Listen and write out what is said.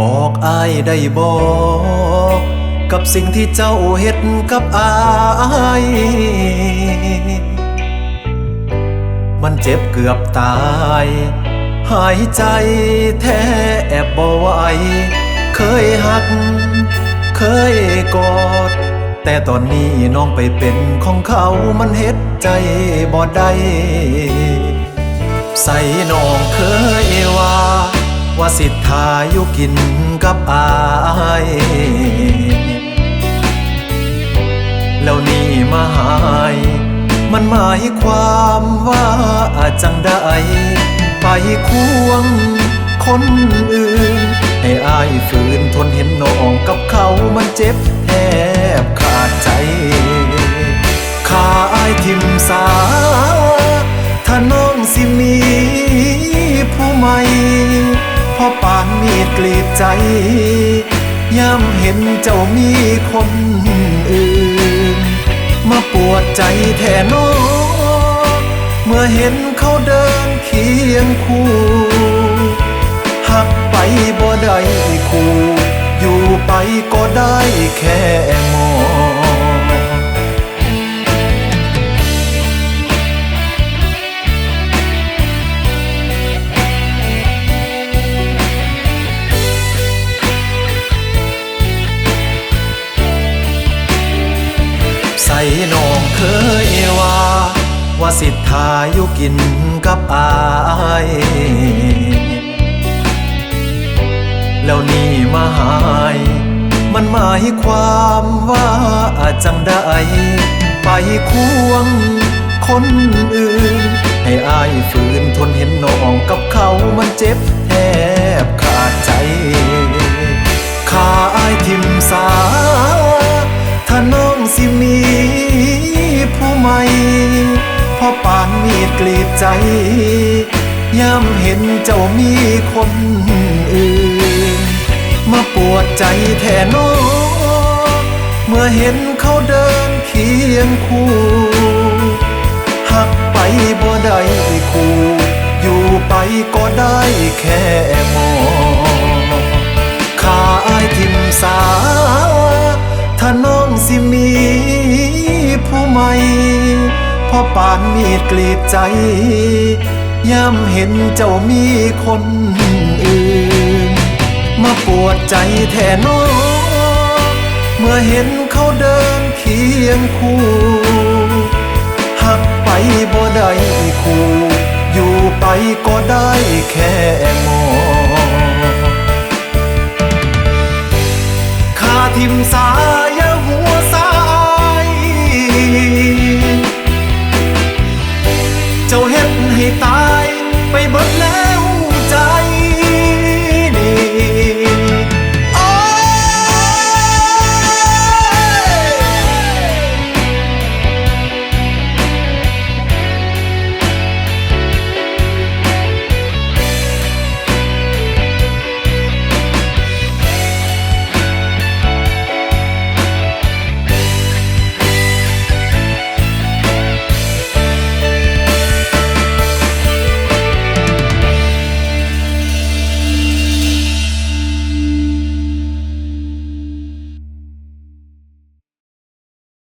บอกอายได้บอกกับสิ่งที่เจ้าเฮ็ดกับอายมันเจ็บเกือบตาย หายใจแทบบ่ไหวเคยหัก เคยกอด แต่ตอนนี้น้องไปเป็นของเขามันเฮ็ดใจบ่ได้ ใส่น้องเคยว่าว่า สิทธาอยู่กินกับอายแล้วนี่มาหายมันหมายความว่าจังได้ไปควงคนอื่น ให้อายฝืนทนเห็นน้องกับเขามันเจ็บแทบขาดใจ ใจย่ำเห็นเจ้ามีคนอื่น มาปวดใจแทนน้อเมื่อเห็นเขาเดินเคียงคู่หักไปบ่ได้คู่ อยู่ไปก็ได้แค่มอง สิทธาอยู่กินกับอายแล้วนี่มาหาย มันหมายความว่าอาจังได้ ไปควงคนอื่น ให้อายฝืนทนเห็นน้องกับเขามันเจ็บแทบขาดใจขาอ กรีดใจย่ำเห็นเจ้ามีคนอื่น มาปวดใจแทนน้องเมื่อเห็นเขาเดินเคียงคู่หักไปบ่ได้คู่ อยู่ไปก็ได้แค่มองขาอายทิมสา พอปานมีดกรีดใจ ย่ำเห็นเจ้ามีคนอื่น มาปวดใจแทนน้องเมื่อเห็นเขาเดินเคียงคู่หักไปบ่ได้คู่ อยู่ไปก็ได้แค่มอง